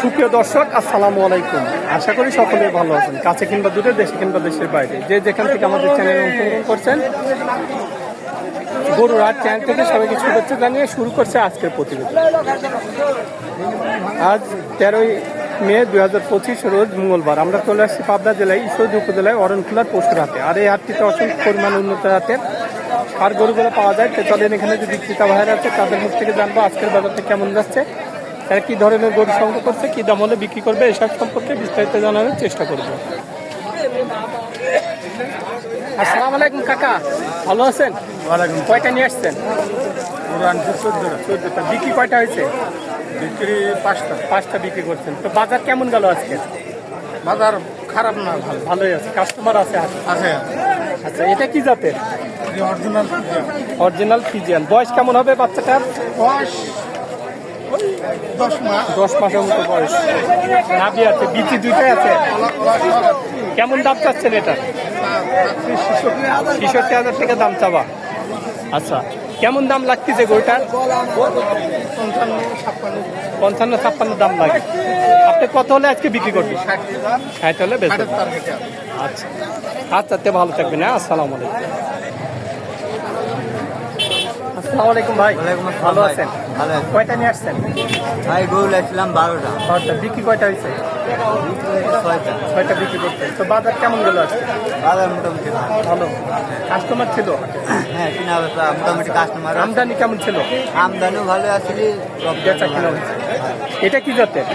সুপ্রিয় দর্শক, আসসালামু আলাইকুম। আশা করি সকলে ভালো আছেন, কাছে কিংবা দূরে, দেশে কিংবা দেশের বাইরে। যে যেখান থেকে আমাদের চ্যানেলে অংশগ্রহণ করছেন গরুর হাট চ্যানেল থেকে সবাইকে শুভেচ্ছা জানিয়ে শুরু করছে আজকের প্রতিবেদন। আজ তেরোই মে দু হাজার পঁচিশ রোজ মঙ্গলবার। আমরা চলে আসছি পাবনা জেলায়, ঈশ্বরদী উপজেলায়, অরণখোলার পশুর হাটে আর এই হাটটিতে অসংখ্য পরিমাণ উন্নত হাটের আর গরুগুলো পাওয়া যায়। তো চলেন এখানে যদি বিক্রেতা ভাইরা আছে, তাদের মুখ থেকে জানব আজকের বাজারটা কেমন যাচ্ছে। তারা কি ধরনের গরু সংগ্রহ করছে কি দাম হলে বিক্রি করবে এসব সম্পর্কে বিস্তারিত জানানোর চেষ্টা করব। আসসালামু আলাইকুম কাকা। ভালো আছেন? ওয়ালাইকুম। কয়টা নিয়ে আসছেন? চোদ্দটা। বিক্রি কয়টা হয়েছে? বিক্রি পাঁচটা। পাঁচটা বিক্রি করছেন। তো বাজার কেমন গেল আজকে? বাজার খারাপ না ভালো। ভালোই আছে। কাস্টমার আছে? আছে আচ্ছা এটা কি জাতের? Original original Friesian. বয়স কেমন হবে বাচ্চাটার? বয়স দশ মাস দশ মাসের মতো বয়স। নাভি আছে বিচি দুইটাই আছে। কেমন দাম চাচ্ছেন এটা? ছেষট্টি হাজার টাকা দাম চাবা আচ্ছা কেমন দাম লাগতেছে গরুটার? পঞ্চান্ন ছাপ্পান্ন দাম লাগে। আপনি কত হলে আজকে বিক্রি করবেন? ষাট হলে হেঁটে আচ্ছা আচ্ছা তে ভালো থাকবেন হ্যাঁ আসসালামু আলাইকুম। আসসালামু আলাইকুম ভাই। ওয়ালাইকুম ভালো আছেন? ভালো। কয়টা নিয়ে আসছেন? ভাই গরু লাগছিলাম বারোটা। ছয়টা বিক্রি কয়টা হয়েছে? ছয়টা। ছয়টা বিক্রি করতে। তো বাজার কেমন গেল বাজার মোটামুটি ভালো। কাস্টমার ছিল? হ্যাঁ কিনা মোটামুটি কাস্টমার আমদানি কেমন ছিল? আমদানিও ভালো আসলে বেচা কিনা এটা কি জাতের?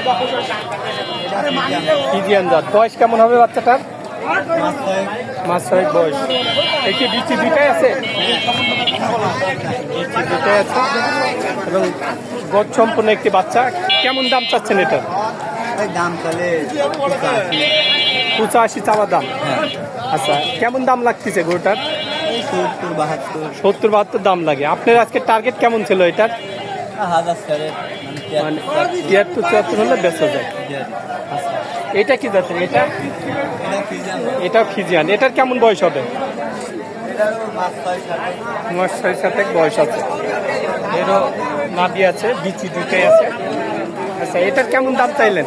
জাত। বয়স কেমন হবে বাচ্চাটার? মাস ছয়েক বয়স। কি বিচি দুইটাই আছে? বিচি দুইটাই আছে। এবং গদ সম্পূর্ণ একটি বাচ্চা। কেমন দাম চাচ্ছেন এটার দাম চলে পঁচাশি। চাওয়া দাম? আচ্ছা কেমন দাম লাগতেছে গরুটার? সত্তর বাহাত্তর। দাম লাগে। আপনার আজকে টার্গেট কেমন ছিল এটার? মানে তিয়াত্তর। চুয়াত্তর হলে বেচা যায়। আচ্ছা এটা কি যাচ্ছে এটা এটা ফিজিয়ান। এটার কেমন বয়স হবে? ছয় সাথে বয়স আছে। এরও নাবি আছে, বিচি দুইটাই আছে। আচ্ছা এটার কেমন দাম চাইলেন?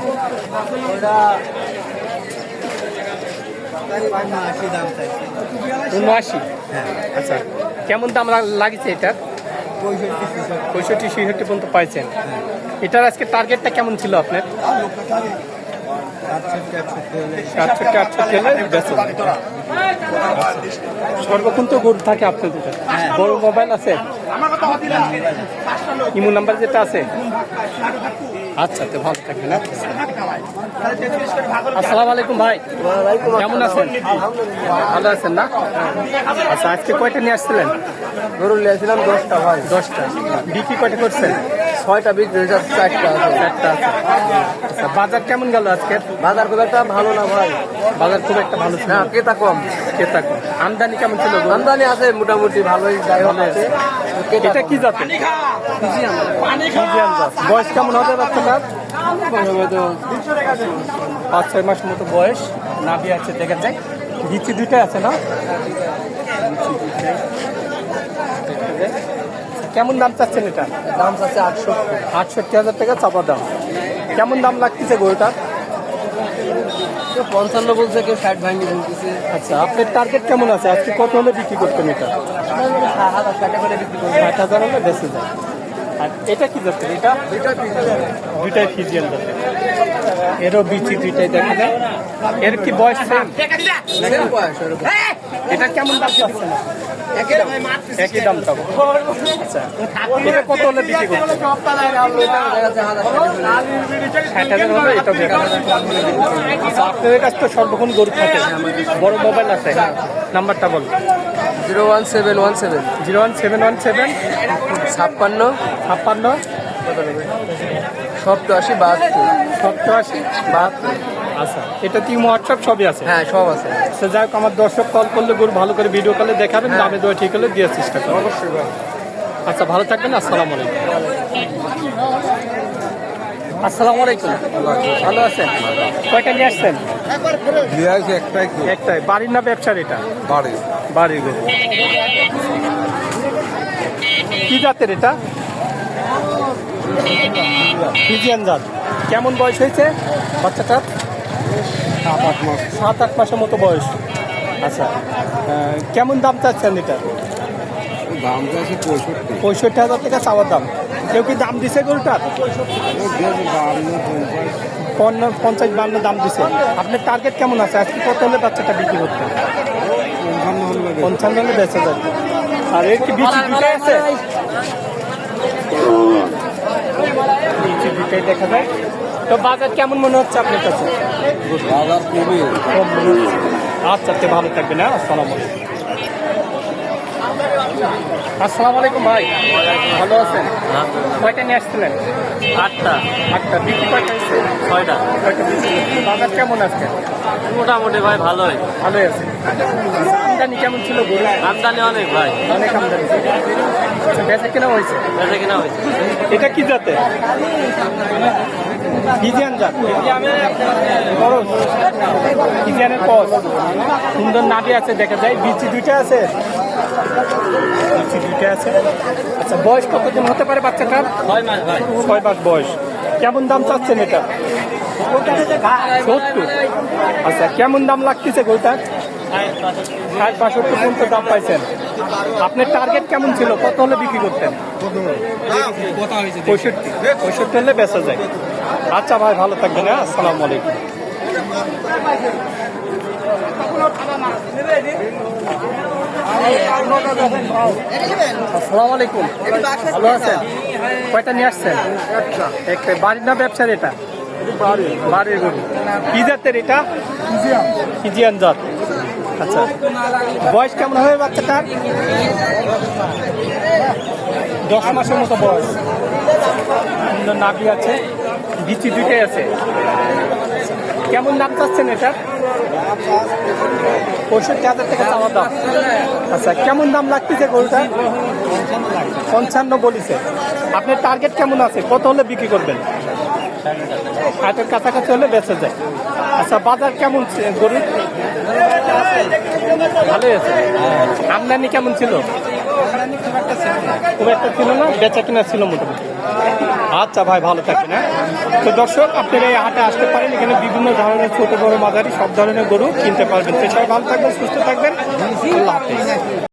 আশি উনআশি। আচ্ছা কেমন দাম লাগ- লাগিছে এটার? পঁয়ষট্টি, ছেষট্টি পর্যন্ত পাইছেন। এটার আজকে টার্গেটটা কেমন ছিল আপনার? সাতষট্টি আটষট্টি হলে বেচা যায়। সর্বক্ষণ তো গরু থাকে আপনাদের। বড় মোবাইল আছে? ইমো নাম্বার যেটা আছে? আচ্ছা তো ভালো থাকবেন হ্যাঁ? আসসালামু আলাইকুম ভাই। কেমন আছেন? ভালো আছেন না? আচ্ছা আজকে কয়টা নিয়ে আসছিলেন? গরু নিয়েছিলাম দশটা ভাই। দশটা। বিক্রি কয়টা করছেন? ছয়টা হয়ে যাচ্ছে চারটা আছে। চারটা আছে। আচ্ছা বাজার কেমন গেল আজকে? বাজার খুব একটা ভালো না ভাই। বাজার খুব একটা ভালো না। ক্রেতা কম। ক্রেতা কম। আমদানি কেমন ছিল আমদানি আছে মোটামুটি ভালোই যাই হোক আছে। এটা কি জাত? বয়স কেমন হবে বাচ্চাটার পাঁচ ছয় মাস মতো বয়স। নাভি আছে দেখা যায় বিচি দুইটাই আছে না? বিচি দুইটাই। কেমন দাম চাচ্ছেন এটা? দাম চাচ্ছে আটশো আটষট্টি হাজার টাকা চাপা দাম। কেমন দাম লাগতেছে গরুটার? পঞ্চান্ন বলছে কেউ ষাট ভাঙি বলতেছে। আচ্ছা আপনার টার্গেট কেমন আছে? আজকে কত হলে বিক্রি করতেন এটা? ষাটে হাজার হলে বেঁচে যায় আর এটা কি যাচ্ছে এটা? দুইটাই ফিজিয়ান যাচ্ছে এরও বিচি দুইটাই দেখা যায়। এর কি বয়স এটা কেমন দাম একই দাম আচ্ছা। এটা কত হলে বিক্রি করতে ষাট হাজার হলে এটা বিক্রি। করতে। আচ্ছা আপনাদের কাছে তো সর্বক্ষণ গরু থাকে। বড় মোবাইল আছে। নাম্বারটা বল। Zero one seven one seven. Zero one seven one seven. ছাপ্পান্ন। ছাপ্পান্ন। সপ্তাশি বাহাত্তর। সত্তর আশি বাহাত্তর আচ্ছা এটা টিম হোয়াটসঅ্যাপ সবই আছে? হ্যাঁ সব আছে। সে যাই হোক আমার দর্শক কল করলে গরু ভালো করে ভিডিও কলে দেখাবেন দামে দেওয়া ঠিক হলে দেওয়ার চেষ্টা করবেন। অবশ্যই আচ্ছা ভালো থাকবেন আসসালামু আলাইকুম। আসসালামু আলাইকুম। ভালো আছেন? কয়টা নিয়ে আসছেন? একটাই একটাই। বাড়ির না ব্যবসার এটা? বাড়ি। বাড়ির গরু। কি জাতের এটা? ফিজিয়ান জাত। কেমন বয়স হয়েছে বাচ্চাটার? সাত আট মাস। সাত আট মাসের মতো বয়স। আচ্ছা কেমন দাম চাচ্ছেন এটা? দাম আছে পঁয়ষট্টি। পঁয়ষট্টি হাজার টাকা চাওয়ার দাম। কেউ কি দাম দিছে গরুটার পণ্য পঞ্চাশ বান্ন দাম দিছে। আপনার টার্গেট কেমন আছে? আজকে কত হলে বাচ্চাটা বিক্রি করতে পঞ্চান্ন হল বেঁচে যাবে আর এর কি দুটাই আছে? বিচি দুটাই দেখা যায়। তো বাজার কেমন মনে হচ্ছে আপনার কাছে? আচ্ছা আপনি ভালো থাকবেন হ্যাঁ আসসালাম আসসালাম আসসালামু আলাইকুম ভাই। ভালো আছেন? কয়টা নিয়ে আসছিলেন? আটটা। আটটা। বিক্রি কয়টা হয়েছে? ছয়টা? বাজার কেমন আজকে? মোটামুটি ভাই ভালোই। ভালোই আছে। আমদানি কেমন ছিল গরু? আমদানি অনেক ভাই। অনেক আমদানি বেচা কেনা হয়েছে? বেঁচে কেনা হয়েছে। এটা কি জাতে ফিজিয়ান জাত খরচ। ফিজিয়ানের কস সুন্দর নাভি আছে দেখা যায়। বিচি দুইটা আছে। বিচি দুইটা আছে। আচ্ছা বয়স কতদিন হতে পারে বাচ্চাটার ছয় মাস ভাই ছয় মাস বয়স। কেমন দাম চাচ্ছেন এটা? সত্তর। আচ্ছা কেমন দাম লাগতেছে গরুটার? ষাট বাষট্টি পর্যন্ত দাম পাইছেন। আপনার টার্গেট কেমন ছিল? কত হলে বিক্রি করতেন? পঁয়ষট্টি। পঁয়ষট্টি হলে বেচা যায়। আচ্ছা ভাই, ভালো থাকবেন হ্যাঁ? আসসালামু আলাইকুম। ভালো আছেন? কয়টা নিয়ে আসছেন? বাড়ির না ব্যবসার এটা? বাড়ির গরু। কি জাতের এটা? ফিজিয়ান জাত। আচ্ছা। বয়স কেমন হবে বাচ্চাটার? দশ মাসের মতো বয়স। নাভি আছে। বিচি দুইটাই আছে। কেমন দাম চাচ্ছেন এটা পঁয়ষট্টি হাজার টাকা চাওয়া দাম। আচ্ছা কেমন দাম লাগতেছে গরুটা পঞ্চান্ন বলিছে। আপনার টার্গেট কেমন আছে? কত হলে বিক্রি করবেন? ষাটের কাছাকাছি হলে বেঁচে যায়। আচ্ছা বাজার কেমন গরুর? ভালোই আছে। আমদানি কেমন ছিল? খুব একটা ছিল না, বেচা কিনা ছিল মোটামুটি। আচ্ছা ভাই, ভালো থাকবেন হ্যাঁ। তো দর্শক, আপনারা এই হাটে আসতে পারেন, এখানে বিভিন্ন ধরনের ছোট বড় মাঝারি সব ধরনের গরু কিনতে পারবেন। তো সবাই ভালো থাকবেন, সুস্থ থাকবেন। আল্লাহ হাফিজ।